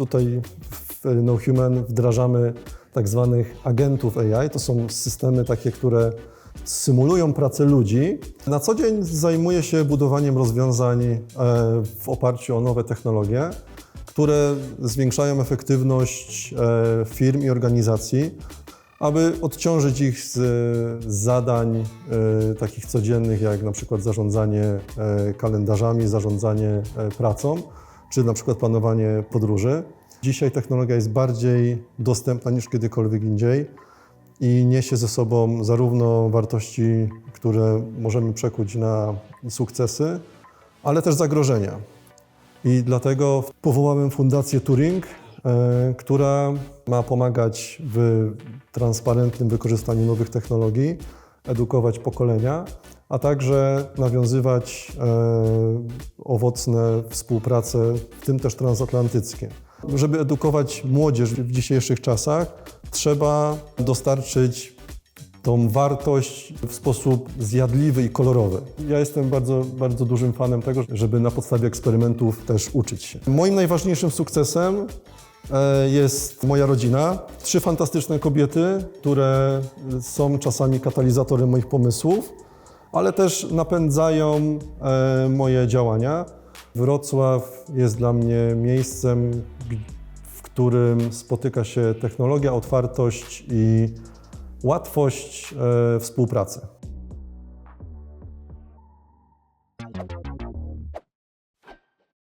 Tutaj w No Human wdrażamy tak zwanych agentów AI. To są systemy takie, które symulują pracę ludzi. Na co dzień zajmuję się budowaniem rozwiązań e, w oparciu o nowe technologie, które zwiększają efektywność e, firm i organizacji, aby odciążyć ich z, zadań e, takich codziennych, jak na przykład zarządzanie e, kalendarzami, zarządzanie e, pracą, czy na przykład planowanie podróży. Dzisiaj technologia jest bardziej dostępna niż kiedykolwiek indziej i niesie ze sobą zarówno wartości, które możemy przekuć na sukcesy, ale też zagrożenia. I dlatego powołałem Fundację Turing, e, która ma pomagać w transparentnym wykorzystaniu nowych technologii, edukować pokolenia, a także nawiązywać e, owocne współprace, w tym też transatlantyckie. Żeby edukować młodzież w dzisiejszych czasach, trzeba dostarczyć tą wartość w sposób zjadliwy i kolorowy. Ja jestem bardzo, bardzo dużym fanem tego, żeby na podstawie eksperymentów też uczyć się. Moim najważniejszym sukcesem e, jest moja rodzina. Trzy fantastyczne kobiety, które są czasami katalizatorem moich pomysłów, ale też napędzają e, moje działania. Wrocław jest dla mnie miejscem, w którym spotyka się technologia, otwartość i łatwość e, współpracy.